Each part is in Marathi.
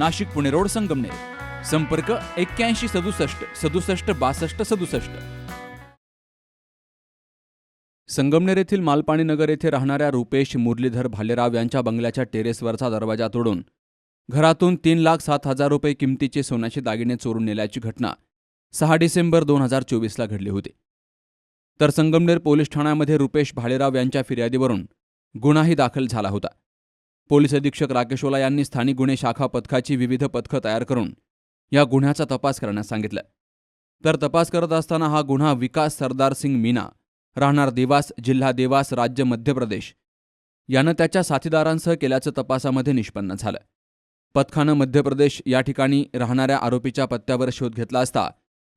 Nashik Pune road Sangamner. संपर्क एक्क्याऐंशी सदुसष्ट सदुसष्ट बासष्ट सदुसष्ट. संगमनेर येथील मालपाणी नगर येथे राहणाऱ्या रुपेश मुरलीधर भालेराव यांच्या बंगल्याच्या टेरेसवरचा दरवाजा तोडून घरातून तीन लाख सात हजार रुपये किमतीचे सोन्याचे दागिने चोरून नेल्याची घटना सहा डिसेंबर दोन हजार चोवीसला घडली होती. तर संगमनेर पोलीस ठाण्यामध्ये रुपेश भालेराव यांच्या फिर्यादीवरून गुन्हाही दाखल झाला होता. पोलीस अधीक्षक राकेशोला यांनी स्थानिक गुन्हे शाखा पथकाची विविध पथकं तयार करून या गुन्ह्याचा तपास करण्यास सांगितलं. तर तपास करत असताना हा गुन्हा विकास सरदार सिंग मीना राहणार देवास जिल्हा देवास राज्य मध्य प्रदेश यानं त्याच्या साथीदारांसह केल्याचं तपासामध्ये निष्पन्न झालं. पथकानं मध्य प्रदेश या ठिकाणी राहणाऱ्या आरोपीच्या पत्त्यावर शोध घेतला असता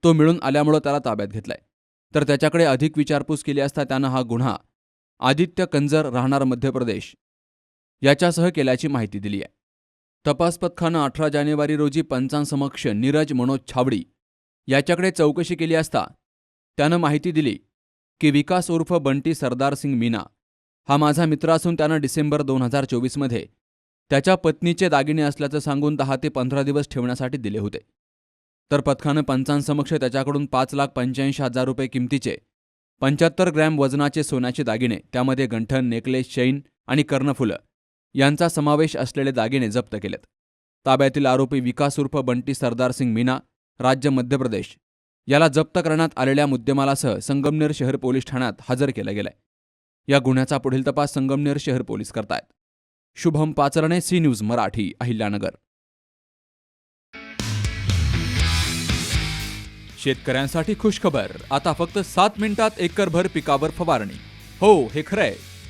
तो मिळून आल्यामुळं त्याला ताब्यात घेतलाय. तर त्याच्याकडे अधिक विचारपूस केली असता त्यानं हा गुन्हा आदित्य कंजर राहणार मध्य प्रदेश याच्यासह केल्याची माहिती दिली आहे. तपास पथकानं अठरा जानेवारी रोजी पंचांसमक्ष नीरज मनोज छावडी याच्याकडे चौकशी केली असता त्यानं माहिती दिली की विकास उर्फ बंटी सरदार सिंग मीना हा माझा मित्र असून त्यानं डिसेंबर दोन हजार चोवीसमध्ये त्याच्या पत्नीचे दागिने असल्याचं सांगून दहा ते पंधरा दिवस ठेवण्यासाठी दिले होते. तर पथकानं पंचांसमक्ष त्याच्याकडून पाच लाख पंच्याऐंशी हजार रुपये किमतीचे पंच्याहत्तर ग्रॅम वजनाचे सोन्याचे दागिने त्यामध्ये गंठन नेकलेस चैन आणि कर्णफुलं यांचा समावेश असलेले दागिने जप्त केलेत. ताब्यातील आरोपी विकास उर्फ बंटी सरदार सिंग मीना राज्य मध्य प्रदेश. याला जप्त करण्यात आलेल्या मुद्देमालासह संगमनेर शहर पोलीस ठाण्यात हजर केलं गेलंय या गुन्ह्याचा पुढील तपास संगमनेर शहर पोलीस करतायत. Shubham Pacharne C news Marathi Ahilyanagar. शेतकऱ्यांसाठी खुशखबर. आता फक्त सात मिनिटात एकरभर पिकावर फवारणी. हो हे खरंय.